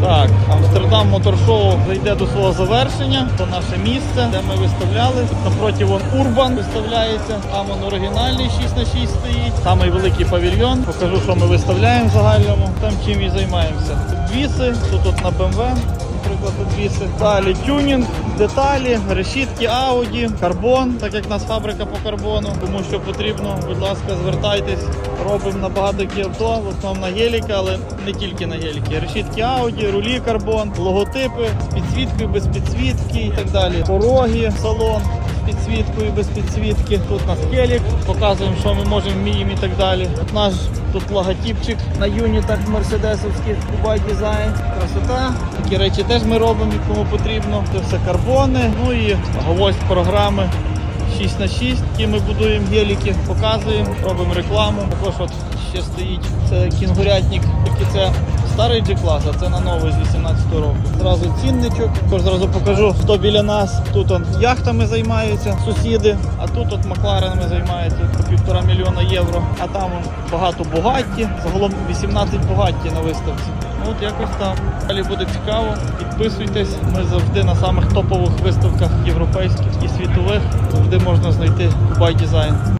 Так, Амстердам Моторшоу зайде до свого завершення. Це наше місце, де ми виставляли. Напроти Урбан виставляється. Там он оригінальний 6 на 6 стоїть. Самий великий павільйон. Покажу, що ми виставляємо в загальному. Там чим і займаємося. Тут віси, тут от на BMW. Наприклад, тут віси. Далі тюнінг, деталі, решітки ауді, карбон, так як у нас фабрика по карбону. Тому що потрібно, будь ласка, звертайтесь. Робимо на багато авто, в основному на геліка, але не тільки на геліки. Решітки ауді, рулі карбон, логотипи з підсвіткою, без підсвітки і так далі. Пороги, салон підсвіткою, без підсвітки. Тут у нас келік, показуємо, що ми можемо, вміємо і так далі. От наш тут логотипчик на юнітах мерседесовських Dubai Design. Красота. Такі речі теж ми робимо, кому потрібно. Це все карбони. Ну і гвоздь програми. 6 на 6, які ми будуємо геліки, показуємо, робимо рекламу. Також от ще стоїть це кінгурятник, тільки це старий G-клас, а це на новий з 18 року. Зразу цінничок. Також зразу покажу, хто біля нас. Тут он яхтами займаються сусіди, а тут от Макларенами займаються по півтора мільйона євро. А там багато Бугатті, загалом 18 Бугатті на виставці. Ну, От якось так. Далі буде цікаво. Підписуйтесь. Ми завжди на самих топових виставках європейських і світових. Завжди можна знайти Dubai Design.